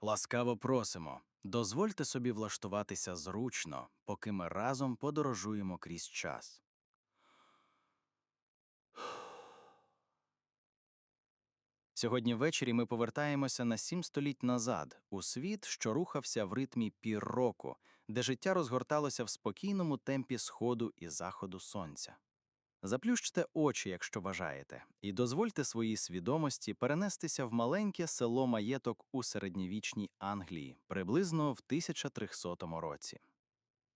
Ласкаво просимо. Дозвольте собі влаштуватися зручно, поки ми разом подорожуємо крізь час. Сьогодні ввечері ми повертаємося на сім століть назад, у світ, що рухався в ритмі пір року, де життя розгорталося в спокійному темпі сходу і заходу сонця. Заплющте очі, якщо бажаєте, і дозвольте своїй свідомості перенестися в маленьке село маєток у середньовічній Англії, приблизно в 1300 році.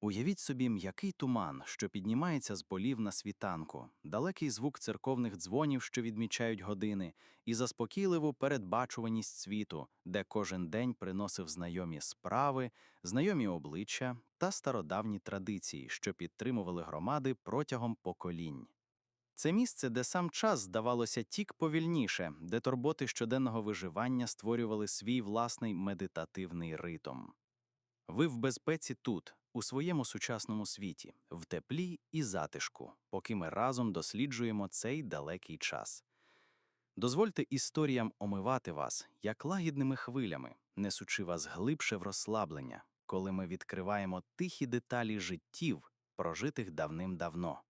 Уявіть собі м'який туман, що піднімається з полів на світанку, далекий звук церковних дзвонів, що відмічають години, і заспокійливу передбачуваність світу, де кожен день приносив знайомі справи, знайомі обличчя та стародавні традиції, що підтримували громади протягом поколінь. Це місце, де сам час, здавалося, тік повільніше, де турботи щоденного виживання створювали свій власний медитативний ритм. Ви в безпеці тут, у своєму сучасному світі, в теплі і затишку, поки ми разом досліджуємо цей далекий час. Дозвольте історіям омивати вас, як лагідними хвилями, несучи вас глибше в розслаблення, коли ми відкриваємо тихі деталі життів, прожитих давним-давно.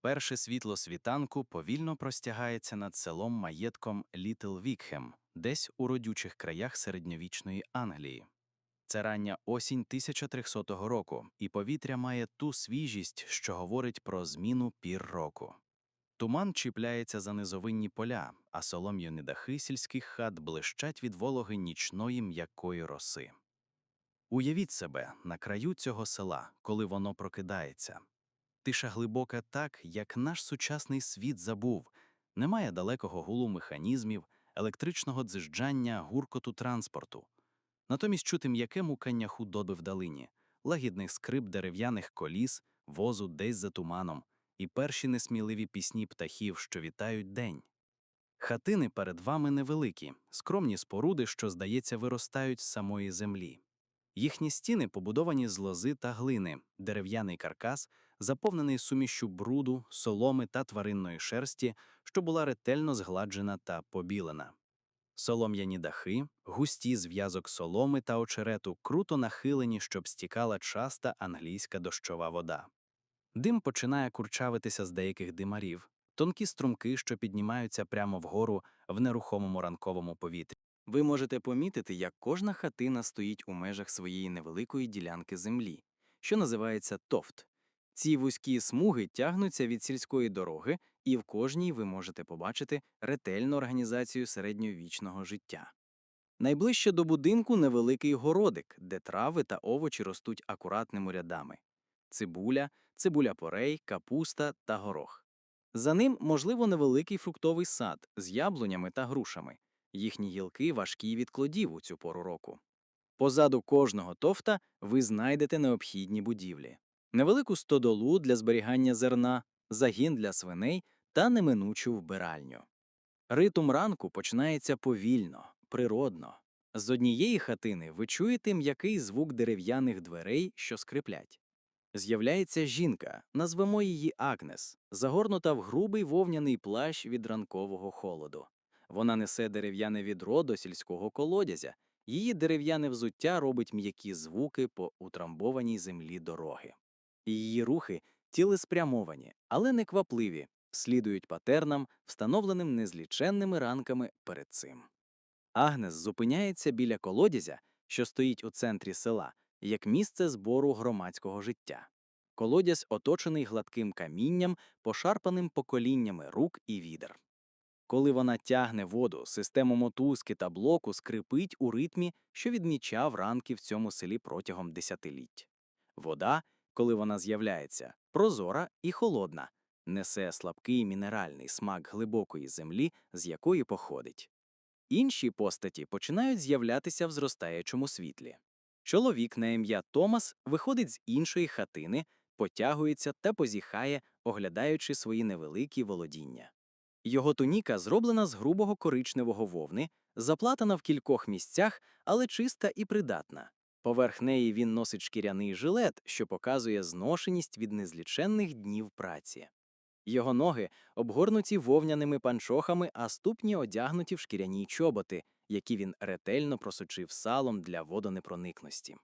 Перше світло світанку повільно простягається над селом маєтком Літл Вікхем, десь у родючих краях середньовічної Англії. Це рання осінь 1300 року, і повітря має ту свіжість, що говорить про зміну пір року. Туман чіпляється за низовинні поля, а солом'яні дахи сільських хат блищать від вологи нічної м'якої роси. Уявіть себе на краю цього села, коли воно прокидається. Тиша глибока так, як наш сучасний світ забув. Немає далекого гулу механізмів, електричного дзижджання, гуркоту транспорту. Натомість чути м'яке мукання худоби в долині, лагідний скрип дерев'яних коліс, возу десь за туманом, і перші несміливі пісні птахів, що вітають день. Хатини перед вами невеликі, скромні споруди, що, здається, виростають з самої землі. Їхні стіни побудовані з лози та глини, дерев'яний каркас, заповнений сумішчю бруду, соломи та тваринної шерсті, що була ретельно згладжена та побілена. Солом'яні дахи, густі зв'язок соломи та очерету, круто нахилені, щоб стікала часта англійська дощова вода. Дим починає курчавитися з деяких димарів, тонкі струмки, що піднімаються прямо вгору в нерухомому ранковому повітрі. Ви можете помітити, як кожна хатина стоїть у межах своєї невеликої ділянки землі, що називається тофт. Ці вузькі смуги тягнуться від сільської дороги, і в кожній ви можете побачити ретельну організацію середньовічного життя. Найближче до будинку невеликий городик, де трави та овочі ростуть акуратними рядами: цибуля, цибуля порей, капуста та горох. За ним, можливо, невеликий фруктовий сад з яблунями та грушами. Їхні гілки важкі від клодів у цю пору року. Позаду кожного тофта ви знайдете необхідні будівлі невелику стодолу для зберігання зерна, загін для свиней та неминучу вбиральню. Ритм ранку починається повільно, природно. З однієї хатини ви чуєте м'який звук дерев'яних дверей, що скриплять. З'являється жінка, назвемо її Агнес, загорнута в грубий вовняний плащ від ранкового холоду. Вона несе дерев'яне відро до сільського колодязя, її дерев'яне взуття робить м'які звуки по утрамбованій землі дороги. Її рухи цілеспрямовані, але неквапливі, слідують патернам, встановленим незліченними ранками перед цим. Агнес зупиняється біля колодязя, що стоїть у центрі села, як місце збору громадського життя. Колодязь оточений гладким камінням, пошарпаним поколіннями рук і відер. Коли вона тягне воду, система мотузки та блоку скрипить у ритмі, що відмічав ранки в цьому селі протягом десятиліть. Вода коли вона з'являється, прозора і холодна, несе слабкий мінеральний смак глибокої землі, з якої походить. Інші постаті починають з'являтися в зростаючому світлі. Чоловік на ім'я Томас виходить з іншої хатини, потягується та позіхає, оглядаючи свої невеликі володіння. Його туніка зроблена з грубого коричневого вовни, заплатана в кількох місцях, але чиста і придатна. Поверх неї він носить шкіряний жилет, що показує зношеність від незліченних днів праці. Його ноги обгорнуті вовняними панчохами, а ступні одягнуті в шкіряні чоботи, які він ретельно просочив салом для водонепроникності.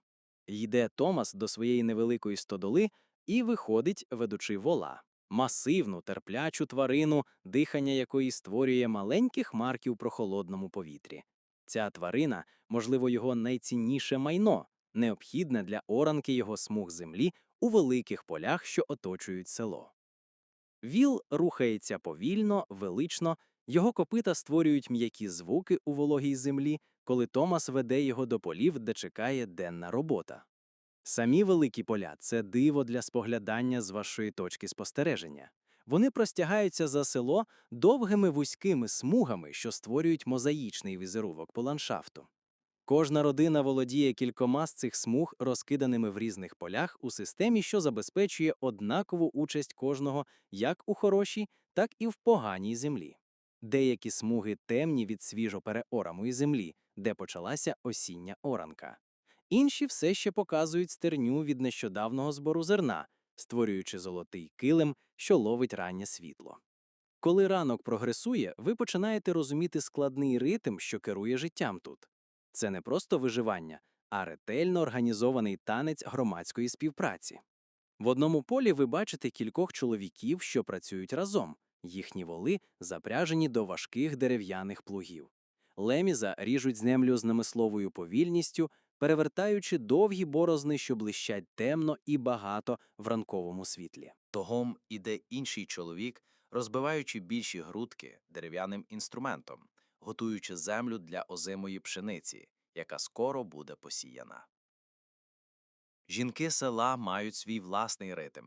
Йде Томас до своєї невеликої стодоли і виходить, ведучи вола. Масивну, терплячу тварину, дихання якої створює маленькі хмарки у прохолодному повітрі. Ця тварина, можливо, його найцінніше майно, необхідне для оранки його смуг землі у великих полях, що оточують село. Віл рухається повільно, велично, його копита створюють м'які звуки у вологій землі, коли Томас веде його до полів, де чекає денна робота. Самі великі поля це диво для споглядання з вашої точки спостереження. Вони простягаються за село довгими вузькими смугами, що створюють мозаїчний візерунок по ландшафту. Кожна родина володіє кількома з цих смуг, розкиданими в різних полях у системі, що забезпечує однакову участь кожного як у хорошій, так і в поганій землі. Деякі смуги темні від свіжо переорамої землі, де почалася осіння оранка. Інші все ще показують стерню від нещодавнього збору зерна, створюючи золотий килим, що ловить раннє світло. Коли ранок прогресує, ви починаєте розуміти складний ритм, що керує життям тут. Це не просто виживання, а ретельно організований танець громадської співпраці. В одному полі ви бачите кількох чоловіків, що працюють разом, їхні воли запряжені до важких дерев'яних плугів. Леміза ріжуть землю з намисловою повільністю, перевертаючи довгі борозни, що блищать темно і багато в ранковому світлі. Тогом іде інший чоловік, розбиваючи більші грудки дерев'яним інструментом, готуючи землю для озимої пшениці, яка скоро буде посіяна. Жінки села мають свій власний ритм,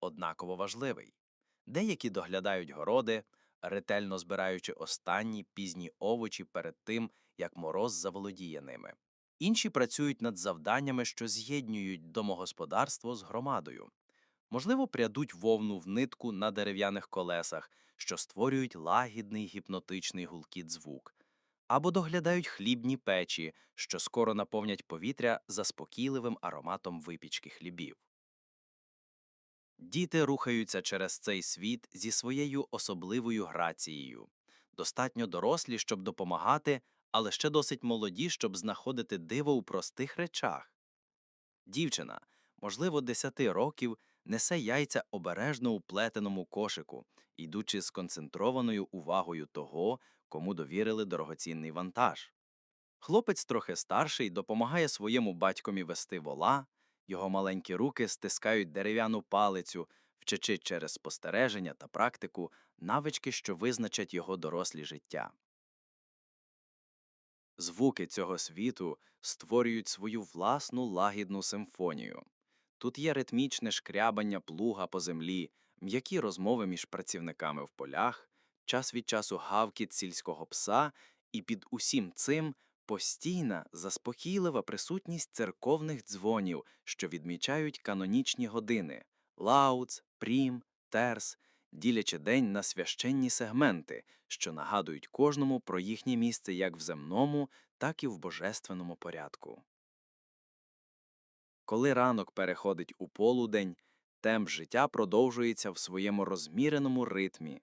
однаково важливий. Деякі доглядають городи, ретельно збираючи останні пізні овочі перед тим, як мороз заволодіє ними. Інші працюють над завданнями, що з'єднують домогосподарство з громадою. Можливо, прядуть вовну в нитку на дерев'яних колесах, що створюють лагідний гіпнотичний гулкіт звук, або доглядають хлібні печі, що скоро наповнять повітря заспокійливим ароматом випічки хлібів. Діти рухаються через цей світ зі своєю особливою грацією, достатньо дорослі, щоб допомагати, але ще досить молоді, щоб знаходити диво у простих речах. Дівчина, можливо, десяти років, несе яйця обережно у плетеному кошику, йдучи з концентрованою увагою того, кому довірили дорогоцінний вантаж. Хлопець трохи старший допомагає своєму батькові вести вола, його маленькі руки стискають дерев'яну палицю, вчачи через спостереження та практику навички, що визначать його дорослі життя. Звуки цього світу створюють свою власну лагідну симфонію. Тут є ритмічне шкрябання плуга по землі, м'які розмови між працівниками в полях, час від часу гавкіт сільського пса, і під усім цим постійна, заспокійлива присутність церковних дзвонів, що відмічають канонічні години лауц, прім, терс, ділячи день на священні сегменти, що нагадують кожному про їхнє місце як в земному, так і в божественному порядку. Коли ранок переходить у полудень, темп життя продовжується в своєму розміреному ритмі.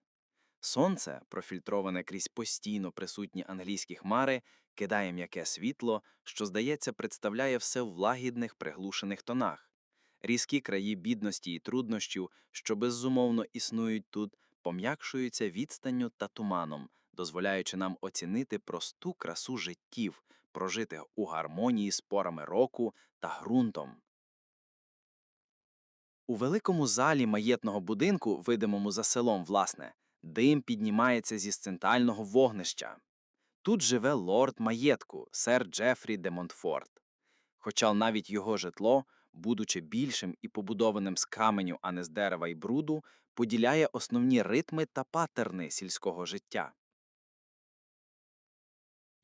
Сонце, профільтроване крізь постійно присутні англійські хмари, кидає м'яке світло, що, здається, представляє все в лагідних приглушених тонах. Різкі краї бідності і труднощів, що беззумовно існують тут, пом'якшуються відстанню та туманом, дозволяючи нам оцінити просту красу життів, прожитих у гармонії з порами року та ґрунтом. У великому залі маєтного будинку, видимому за селом, власне, дим піднімається зі сцентального вогнища. Тут живе лорд маєтку, сер Джефрі де Монтфорт. Хоча навіть його житло, будучи більшим і побудованим з каменю, а не з дерева і бруду, поділяє основні ритми та патерни сільського життя.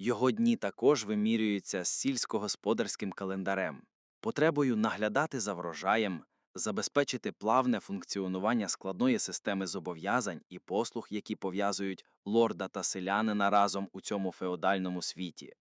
Його дні також вимірюються сільськогосподарським календарем, потребою наглядати за врожаєм, забезпечити плавне функціонування складної системи зобов'язань і послуг, які пов'язують лорда та селянина разом у цьому феодальному світі.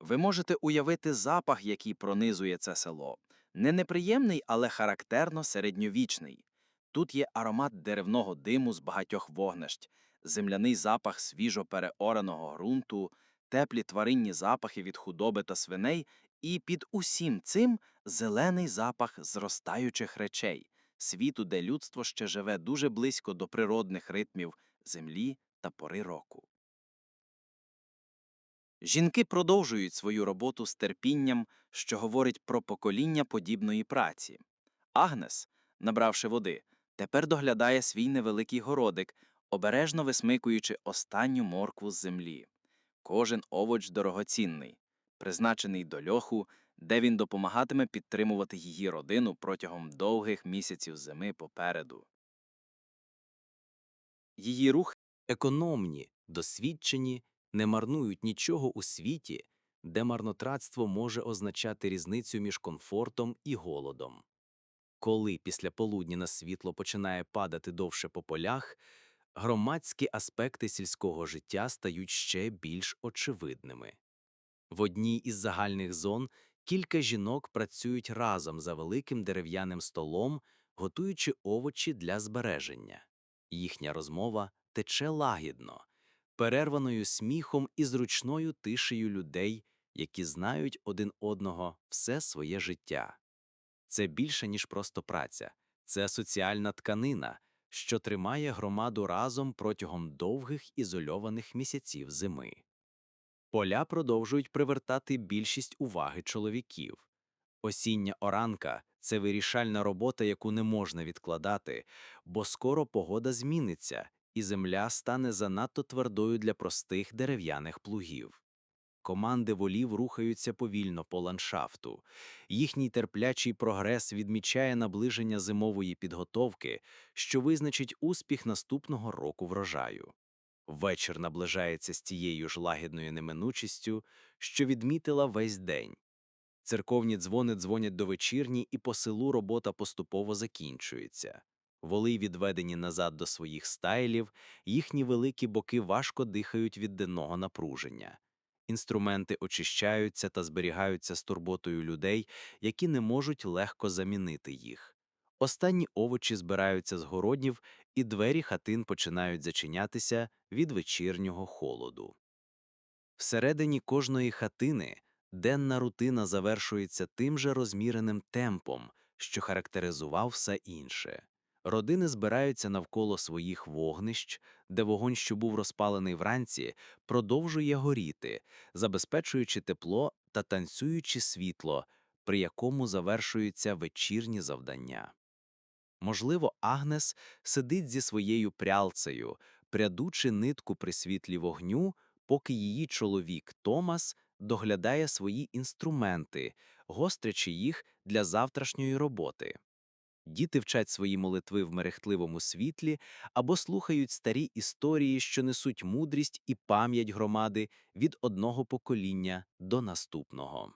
Ви можете уявити запах, який пронизує це село. Не неприємний, але характерно середньовічний. Тут є аромат деревного диму з багатьох вогнищ, земляний запах свіжо переораного ґрунту, теплі тваринні запахи від худоби та свиней, і під усім цим зелений запах зростаючих речей, світу, де людство ще живе дуже близько до природних ритмів землі та пори року. Жінки продовжують свою роботу з терпінням, що говорить про покоління подібної праці. Агнес, набравши води, тепер доглядає свій невеликий городик, обережно висмикуючи останню моркву з землі. Кожен овоч дорогоцінний, призначений до льоху, де він допомагатиме підтримувати її родину протягом довгих місяців зими попереду. Її рух економні, досвідчені, не марнують нічого у світі, де марнотратство може означати різницю між комфортом і голодом. Коли після полудня на світло починає падати довше по полях, громадські аспекти сільського життя стають ще більш очевидними. В одній із загальних зон кілька жінок працюють разом за великим дерев'яним столом, готуючи овочі для збереження. Їхня розмова тече лагідно, перерваною сміхом і зручною тишею людей, які знають один одного все своє життя. Це більше, ніж просто праця, це соціальна тканина, що тримає громаду разом протягом довгих ізольованих місяців зими. Поля продовжують привертати більшість уваги чоловіків. Осіння оранка це вирішальна робота, яку не можна відкладати, бо скоро погода зміниться, і земля стане занадто твердою для простих дерев'яних плугів. Команди волів рухаються повільно по ландшафту. Їхній терплячий прогрес відмічає наближення зимової підготовки, що визначить успіх наступного року врожаю. Вечір наближається з тією ж лагідною неминучістю, що відмітила весь день. Церковні дзвони дзвонять до вечірні, і по селу робота поступово закінчується. Воли відведені назад до своїх стайлів, їхні великі боки важко дихають від денного напруження. Інструменти очищаються та зберігаються з турботою людей, які не можуть легко замінити їх. Останні овочі збираються з городнів, і двері хатин починають зачинятися від вечірнього холоду. Всередині кожної хатини денна рутина завершується тим же розміреним темпом, що характеризував все інше. Родини збираються навколо своїх вогнищ, де вогонь, що був розпалений вранці, продовжує горіти, забезпечуючи тепло та танцюючи світло, при якому завершуються вечірні завдання. Можливо, Агнес сидить зі своєю прялцею, прядучи нитку при світлі вогню, поки її чоловік Томас доглядає свої інструменти, гострячи їх для завтрашньої роботи. Діти вчать свої молитви в мерехтливому світлі або слухають старі історії, що несуть мудрість і пам'ять громади від одного покоління до наступного.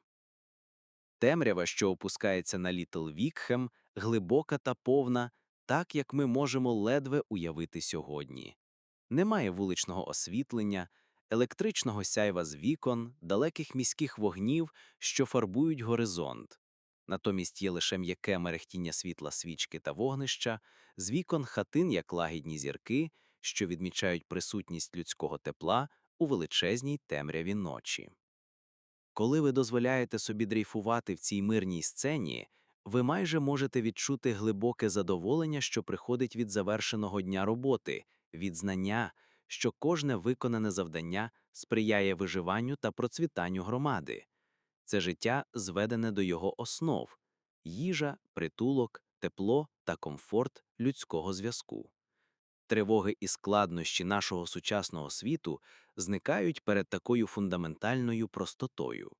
Темрява, що опускається на Літл Вікхем, глибока та повна, так як ми можемо ледве уявити сьогодні. Немає вуличного освітлення, електричного сяйва з вікон, далеких міських вогнів, що фарбують горизонт. Натомість є лише м'яке мерехтіння світла свічки та вогнища, з вікон хатин як лагідні зірки, що відмічають присутність людського тепла у величезній темряві ночі. Коли ви дозволяєте собі дрейфувати в цій мирній сцені, ви майже можете відчути глибоке задоволення, що приходить від завершеного дня роботи, від знання, що кожне виконане завдання сприяє виживанню та процвітанню громади. Це життя зведене до його основ їжа, притулок, тепло та комфорт людського зв'язку. Тривоги і складнощі нашого сучасного світу зникають перед такою фундаментальною простотою.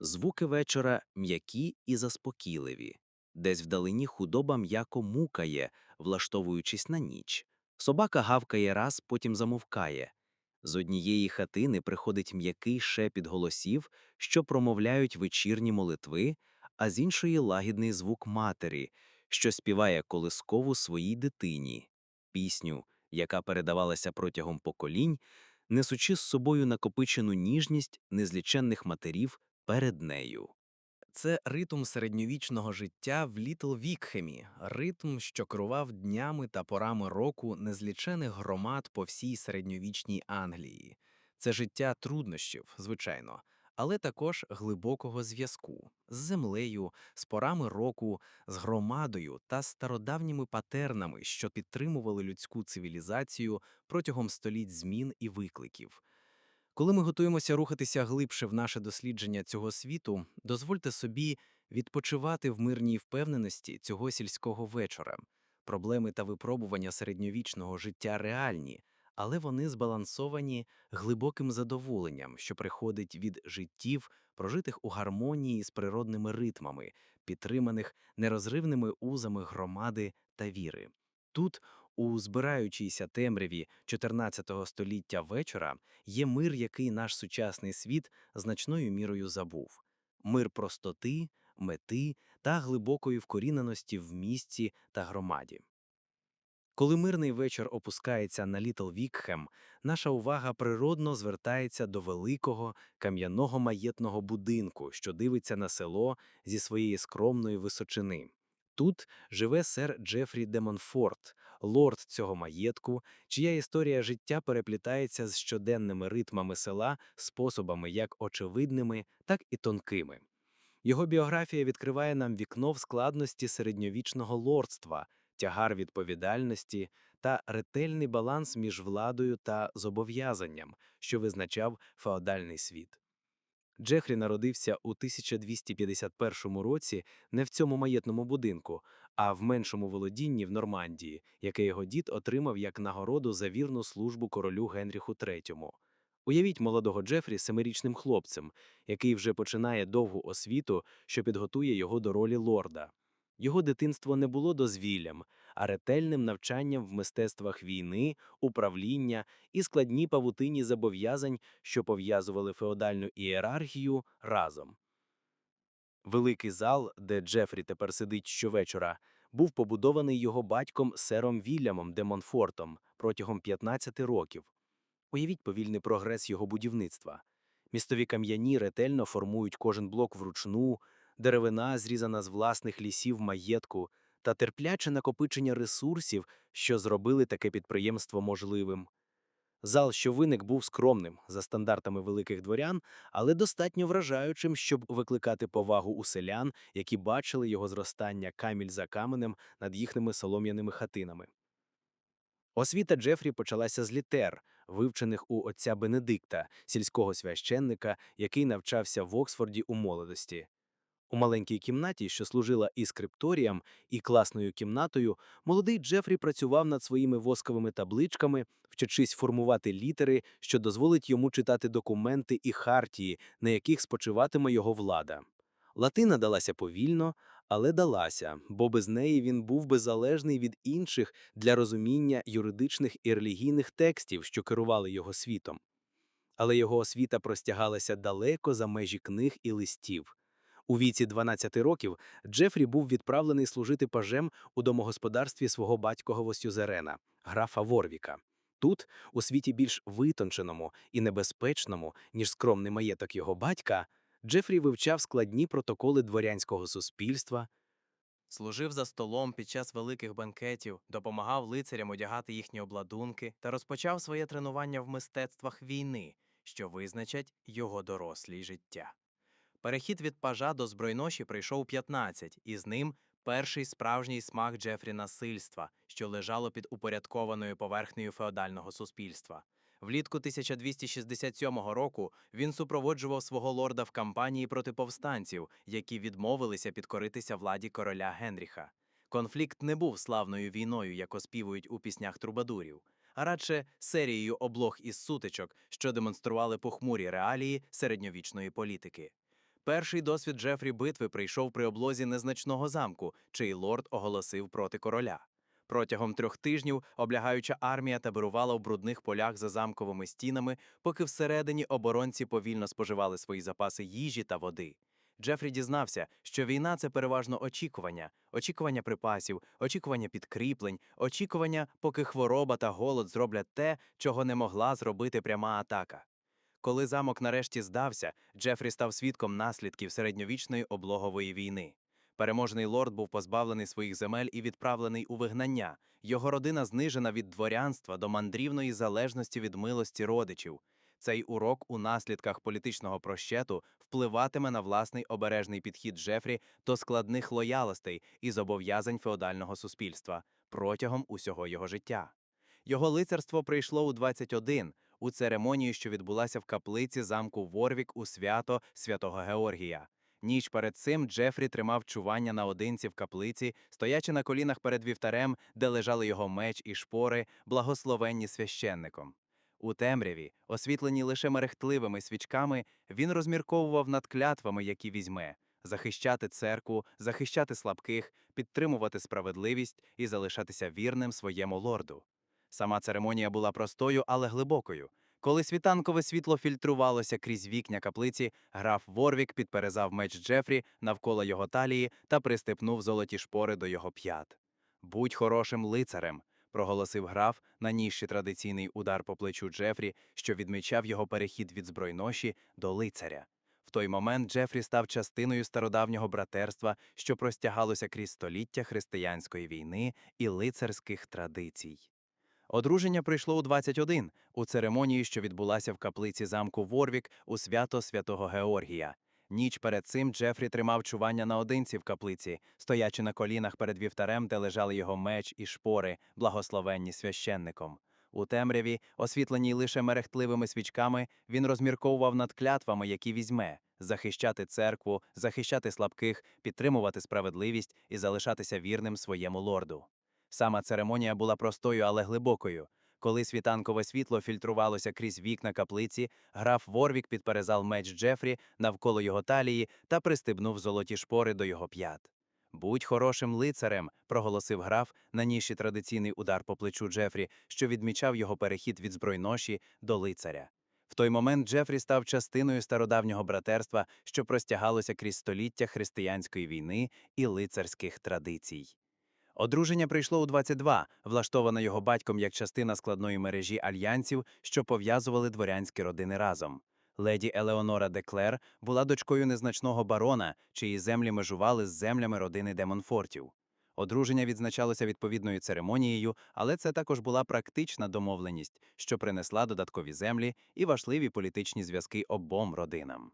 Звуки вечора м'які і заспокійливі. Десь вдалині худоба м'яко мукає, влаштовуючись на ніч. Собака гавкає раз, потім замовкає. З однієї хатини приходить м'який шепіт голосів, що промовляють вечірні молитви, а з іншої лагідний звук матері, що співає колискову своїй дитині, пісню, яка передавалася протягом поколінь, несучи з собою накопичену ніжність незліченних матерів перед нею. Це ритм середньовічного життя в Літл Вікхемі, ритм, що керував днями та порами року незлічених громад по всій середньовічній Англії. Це життя труднощів, звичайно, але також глибокого зв'язку з землею, з порами року, з громадою та стародавніми патернами, що підтримували людську цивілізацію протягом століть змін і викликів. Коли ми готуємося рухатися глибше в наше дослідження цього світу, дозвольте собі відпочивати в мирній впевненості цього сільського вечора. Проблеми та випробування середньовічного життя реальні, але вони збалансовані глибоким задоволенням, що приходить від життів, прожитих у гармонії з природними ритмами, підтриманих нерозривними узами громади та віри. Тут, у збираючійся темряві 14 століття вечора, є мир, який наш сучасний світ значною мірою забув. Мир простоти, мети та глибокої вкоріненості в місті та громаді. Коли мирний вечір опускається на Літл Вікхем, наша увага природно звертається до великого кам'яного маєтного будинку, що дивиться на село зі своєї скромної височини. Тут живе сер Джефрі де Монфорт, лорд цього маєтку, чия історія життя переплітається з щоденними ритмами села, способами як очевидними, так і тонкими. Його біографія відкриває нам вікно в складності середньовічного лордства, тягар відповідальності та ретельний баланс між владою та зобов'язанням, що визначав феодальний світ. Джефрі народився у 1251 році не в цьому маєтному будинку, а в меншому володінні в Нормандії, яке його дід отримав як нагороду за вірну службу королю Генріху III. Уявіть молодого Джефрі семирічним хлопцем, який вже починає довгу освіту, що підготує його до ролі лорда. Його дитинство не було дозвіллям, а ретельним навчанням в мистецтвах війни, управління і складній павутині зобов'язань, що пов'язували феодальну ієрархію разом. Великий зал, де Джефрі тепер сидить щовечора, був побудований його батьком сером Вільямом де Монфортом протягом 15 років. Уявіть повільний прогрес його будівництва. Містові кам'яні ретельно формують кожен блок вручну, деревина, зрізана з власних лісів маєтку, та терпляче накопичення ресурсів, що зробили таке підприємство можливим. Зал, що виник, був скромним за стандартами великих дворян, але достатньо вражаючим, щоб викликати повагу у селян, які бачили його зростання каміль за каменем над їхніми солом'яними хатинами. Освіта Джефрі почалася з літер, вивчених у отця Бенедикта, сільського священника, який навчався в Оксфорді у молодості. У маленькій кімнаті, що служила і скрипторіям, і класною кімнатою, молодий Джефрі працював над своїми восковими табличками, вчачись формувати літери, що дозволить йому читати документи і хартії, на яких спочиватиме його влада. Латина далася повільно, але далася, бо без неї він був би залежний від інших для розуміння юридичних і релігійних текстів, що керували його світом. Але його освіта простягалася далеко за межі книг і листів. У віці 12 років Джефрі був відправлений служити пажем у домогосподарстві свого батькового сюзерена, графа Ворвіка. Тут, у світі більш витонченому і небезпечному, ніж скромний маєток його батька, Джефрі вивчав складні протоколи дворянського суспільства, Служив за столом під час великих банкетів, допомагав лицарям одягати їхні обладунки та розпочав своє тренування в мистецтвах війни, що визначать його дорослі життя. Перехід від пажа до збройноші прийшов у 15, і з ним перший справжній смак Джефрі насильства, що лежало під упорядкованою поверхнею феодального суспільства. Влітку 1267 року він супроводжував свого лорда в кампанії проти повстанців, які відмовилися підкоритися владі короля Генріха. Конфлікт не був славною війною, як оспівують у піснях трубадурів, а радше серією облог із сутичок, що демонстрували похмурі реалії середньовічної політики. Перший досвід Джефрі битви прийшов при облозі незначного замку, чий лорд оголосив проти короля. Протягом трьох тижнів облягаюча армія таборувала в брудних полях за замковими стінами, поки всередині оборонці повільно споживали свої запаси їжі та води. Джефрі дізнався, що війна це переважно очікування, очікування припасів, очікування підкріплень, очікування, поки хвороба та голод зроблять те, чого не могла зробити пряма атака. Коли замок нарешті здався, Джефрі став свідком наслідків середньовічної облогової війни. Переможний лорд був позбавлений своїх земель і відправлений у вигнання. Його родина знижена від дворянства до мандрівної залежності від милості родичів. Цей урок у наслідках політичного прощету впливатиме на власний обережний підхід Джефрі до складних лоялостей і зобов'язань феодального суспільства протягом усього його життя. Його лицарство прийшло у 21, у церемонію, що відбулася в каплиці замку Ворвік у свято святого Георгія. Ніч перед цим Джефрі тримав чування наодинці в каплиці, стоячи на колінах перед вівтарем, де лежали його меч і шпори, благословенні священником. У темряві, освітлені лише мерехтливими свічками, він розмірковував над клятвами, які візьме захищати церкву, захищати слабких, підтримувати справедливість і залишатися вірним своєму лорду. Сама церемонія була простою, але глибокою. Коли світанкове світло фільтрувалося крізь вікня каплиці, граф Ворвік підперезав меч Джефрі навколо його талії та пристепнув золоті шпори до його п'ят. Будь хорошим лицарем, проголосив граф, нанісши традиційний удар по плечу Джефрі, що відмічав його перехід від збройноші до лицаря. В той момент Джефрі став частиною стародавнього братерства, що простягалося крізь століття християнської війни і лицарських традицій. Одруження прийшло у 21, у церемонії, що відбулася в каплиці замку Ворвік у свято святого Георгія. Ніч перед цим Джефрі тримав чування наодинці в каплиці, стоячи на колінах перед вівтарем, де лежали його меч і шпори, благословенні священником. У темряві, освітленій лише мерехтливими свічками, він розмірковував над клятвами, які візьме захищати церкву, захищати слабких, підтримувати справедливість і залишатися вірним своєму лорду. Сама церемонія була простою, але глибокою. Коли світанкове світло фільтрувалося крізь вікна каплиці, граф Ворвік підперезав меч Джефрі навколо його талії та пристебнув золоті шпори до його п'ят. Будь хорошим лицарем, проголосив граф, нанісши традиційний удар по плечу Джефрі, що відмічав його перехід від збройноші до лицаря. В той момент Джефрі став частиною стародавнього братерства, що простягалося крізь століття християнської війни і лицарських традицій. Одруження прийшло у 22, влаштоване його батьком як частина складної мережі альянсів, що пов'язували дворянські родини разом. Леді Елеонора де Клер була дочкою незначного барона, чиї землі межували з землями родини Демонфортів. Одруження відзначалося відповідною церемонією, але це також була практична домовленість, що принесла додаткові землі і важливі політичні зв'язки обом родинам.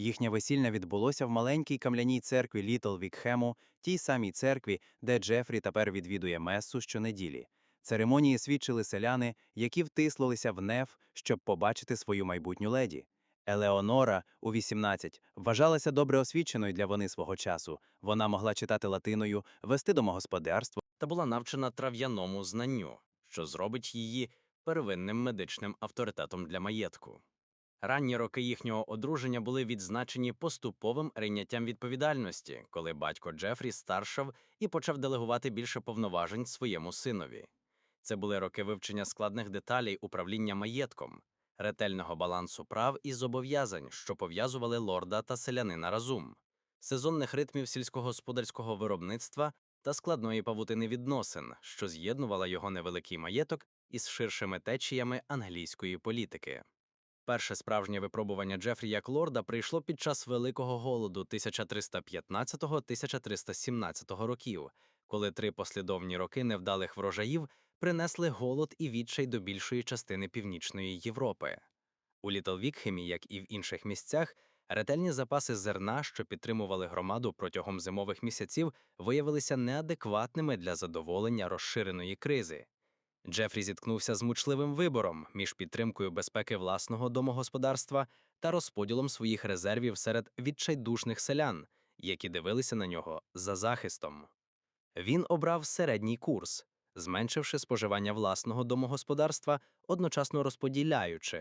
Їхнє весілля відбулося в маленькій кам'яній церкві Літл Вікхему, тій самій церкві, де Джефрі тепер відвідує месу щонеділі. Церемонії свідчили селяни, які втислилися в неф, щоб побачити свою майбутню леді. Елеонора у 18 вважалася добре освіченою для вони свого часу. Вона могла читати латиною, вести домогосподарство та була навчена трав'яному знанню, що зробить її первинним медичним авторитетом для маєтку. Ранні роки їхнього одруження були відзначені поступовим прийняттям відповідальності, коли батько Джефрі старшав і почав делегувати більше повноважень своєму синові. Це були роки вивчення складних деталей управління маєтком, ретельного балансу прав і зобов'язань, що пов'язували лорда та селянина разом, сезонних ритмів сільськогосподарського виробництва та складної павутини відносин, що з'єднувала його невеликий маєток із ширшими течіями англійської політики. Перше справжнє випробування Джефрі як лорда прийшло під час Великого голоду 1315-1317 років, коли три послідовні роки невдалих врожаїв принесли голод і відчай до більшої частини північної Європи. У Літлвікхемі, як і в інших місцях, ретельні запаси зерна, що підтримували громаду протягом зимових місяців, виявилися неадекватними для задоволення розширеної кризи. Джефрі зіткнувся з мучливим вибором між підтримкою безпеки власного домогосподарства та розподілом своїх резервів серед відчайдушних селян, які дивилися на нього за захистом. Він обрав середній курс, зменшивши споживання власного домогосподарства, одночасно розподіляючи